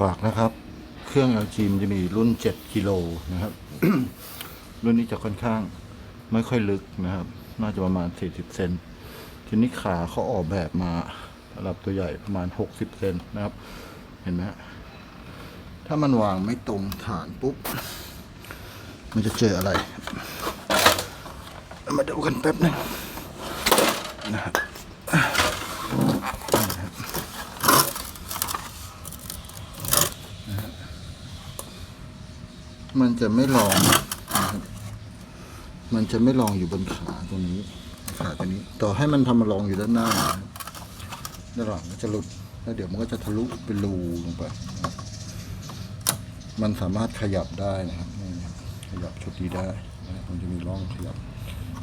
ฝากนะครับ เครื่อง LG มันจะมีรุ่น 7 กิโลนะครับ รุ่นนี้จะค่อนข้างไม่ค่อยลึกนะครับ น่าจะประมาณ 40 เซนทีนี้ขาเขาออกแบบมาระดับตัวใหญ่ประมาณ 60 เซนนะครับ เห็นไหมถ้ามันวางไม่ตรงฐานปุ๊บ มันจะเจออะไร มาดูกันแป๊บหนึงนะครับ มันจะไม่ลองนะครับมันจะไม่ลองอยู่บนขาตรงนี้ ขาตัวนี้ ต่อให้มันทำมาลองอยู่ด้านหน้านะครับด้านหลังมันจะหลุด แล้วเดี๋ยวมันก็จะทะลุเป็นรูลงไป มันสามารถขยับได้นะครับ ขยับชุดนี้ได้นะมันจะมีร่องขยับ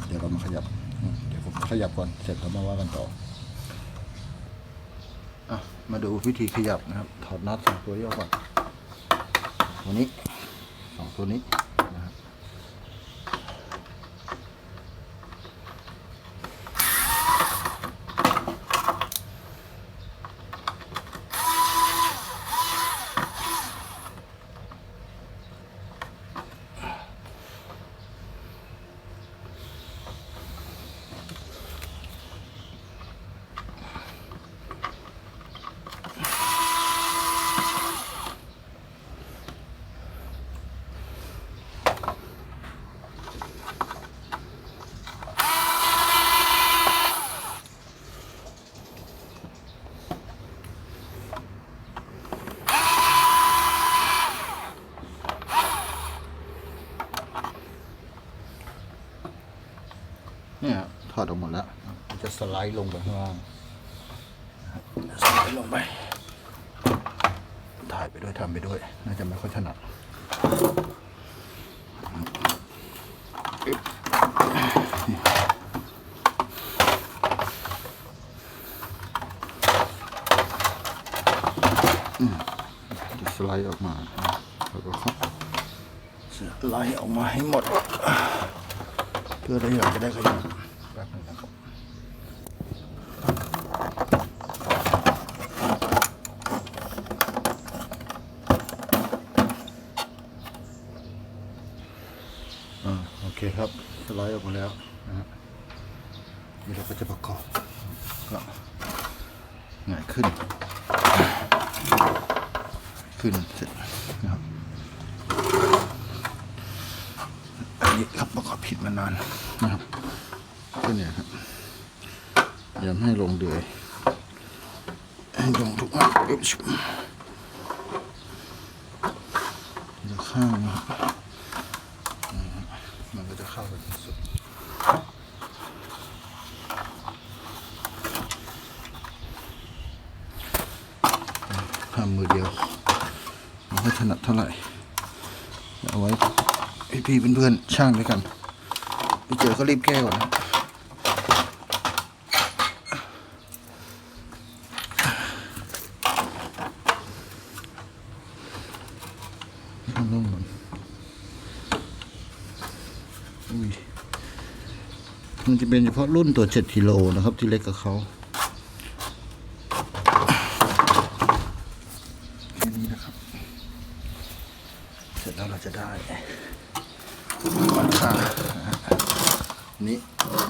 เดี๋ยวเรามาขยับ เดี๋ยวผมขยับก่อน เสร็จแล้วมาว่ากันต่ออะมาดูวิธีขยับนะครับ ถอดน็อตสองตัวนี้ออกก่อน ตัวนี้สองตัวนี้ เนี่ยถอดออกหมดแล้วมันจะสไลด์ลงไปข้างล่างนะครับสไลด์ลงไป ถ่ายไปด้วยทำไปด้วย น่าจะไม่ค่อยถนัดอึ๊บอืมจะสไลด์ออกมาแล้วก็สไลด์ออกมาให้หมดเพื่อเราอยากจะได้ขยับแป๊บนึงนะครับอ่าโอเคครับสไลด์ออกมาแล้วนะฮะนี่เราก็จะประกอบก็ง่ายขึ้น ขึ้นเสร็จนะครับ อั นนี้ครับประกอบผิดมานานนะครับก็เนี่ยครับอย่าให้ลงเดือยให้ลงทุกอันเอ๊บชุบจะข้างนะครับนะฮะมันก็จะเข้าไปที่สุดทำมือเดียวไม่ค่อยถนัดเท่าไหร่เอาไว้ พี่พี่ๆเพื่อนๆช่างด้วยกันไปเจอก็รีบแก้ก่อนนะนุ่มมันอุ้ยมันจะเป็นเฉพาะรุ่นตัว 7กิโลนะครับ ที่เล็กกับเขาแค่นี้นะครับ เสร็จแล้วเราจะได้ คานะฮะนี้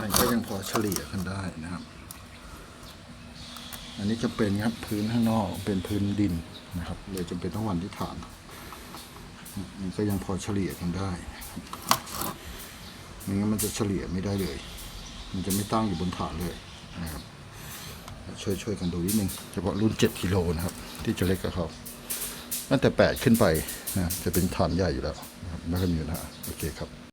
มันก็ยังพอเฉลี่ยกันได้นะครับ อันนี้จะเป็นครับพื้นข้างนอกเป็นพื้นดินนะครับเลยจำเป็นต้องวันที่ฐานมันก็ยังพอเฉลี่ยกันได้ไม่งั้นมันจะเฉลี่ยไม่ได้เลย มันจะไม่ตั้งอยู่บนฐานเลยนะครับช่วยช่วยกันดูนิดนึงเฉพาะรุ่น 7กิโลนะครับ ที่จะเล็กกับเขา ตั้งแต่ 8 ขึ้นไปนะจะเป็นฐานใหญ่อยู่แล้วนะครับไม่ค่อยมีปัญหาโอเคครับ